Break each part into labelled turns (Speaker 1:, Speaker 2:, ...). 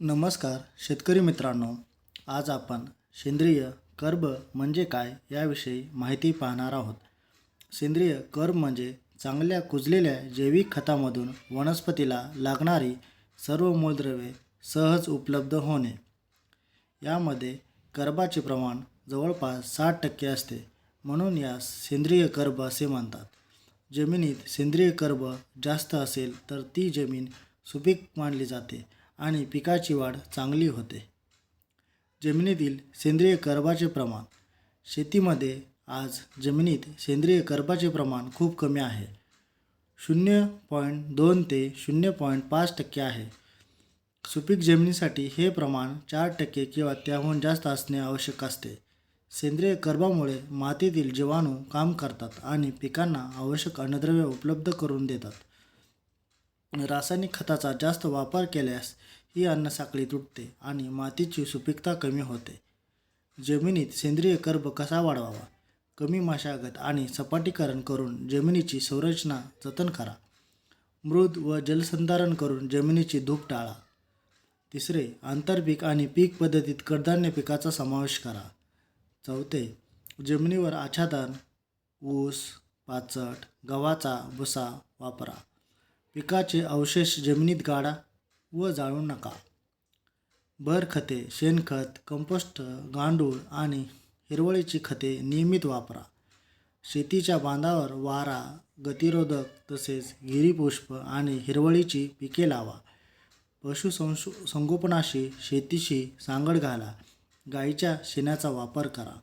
Speaker 1: नमस्कार शेतकरी मित्रांनो. आज आपण सेंद्रिय कर्ब म्हणजे काय याविषयी माहिती पाहणार आहोत. सेंद्रिय कर्ब म्हणजे चांगल्या कुजलेल्या जैविक खतामधून वनस्पतीला लागणारी सर्व मूलद्रव्ये सहज उपलब्ध होणे. यामध्ये कर्बाचे प्रमाण जवळपास साठ टक्के असते म्हणून यास सेंद्रिय कर्ब असे म्हणतात. जमिनीत सेंद्रिय कर्ब जास्त असेल तर ती जमीन सुपीक मानली जाते आणि पिकाची वाढ चांगली होते. जमिनीतील सेंद्रिय कर्बाचे प्रमाण. शेतीमध्ये आज जमिनीत सेंद्रिय कर्बाचे प्रमाण खूप कमी आहे. शून्य पॉईंट दोन ते शून्य पॉईंट पाच टक्के आहे. सुपीक जमिनीसाठी हे प्रमाण चार टक्के किंवा त्याहून जास्त असणे आवश्यक असते. सेंद्रिय कर्बामुळे मातीतील जीवाणू काम करतात आणि पिकांना आवश्यक अन्नद्रव्ये उपलब्ध करून देतात. रासायनिक खताचा जास्त वापर केल्यास ही अन्नसाखळी तुटते आणि मातीची सुपीकता कमी होते. जमिनीत सेंद्रिय कर्ब कसा वाढवावा? कमी मशागत आणि सपाटीकरण करून जमिनीची संरचना जतन करा. मृद व जलसंधारण करून जमिनीची धूप टाळा. तिसरे आंतरपीक आणि पीक पद्धतीत कडधान्य पिकाचा समावेश करा. चौथे जमिनीवर आच्छादन ऊस पाचट गव्हाचा भुसा वापरा. पिकाचे अवशेष जमिनीत गाडा व जाळू नका. भरखते शेणखत कंपोस्ट गांडूळ आणि हिरवळीची खते नियमित वापरा. शेतीच्या बांधावर वारा गतिरोधक तसेच गिरीपुष्प आणि हिरवळीची पिके लावा. पशुसंशो संगोपनाशी शेतीशी सांगड घाला. गाईच्या शेणाचा वापर करा.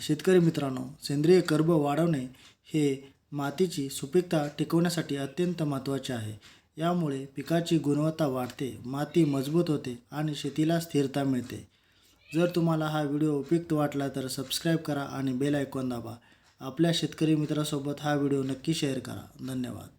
Speaker 1: शेतकरी मित्रांनो सेंद्रिय कर्ब वाढवणे हे मातीची सुपीकता टिकवण्यासाठी अत्यंत महत्त्वाचे आहे. यामुळे पिकाची गुणवत्ता वाढते माती मजबूत होते आणि शेतीला स्थिरता मिळते. जर तुम्हाला हा व्हिडिओ उपयुक्त वाटला तर सबस्क्राईब करा आणि बेल ऐकून दाबा. आपल्या शेतकरी मित्रासोबत हा व्हिडिओ नक्की शेअर करा. धन्यवाद.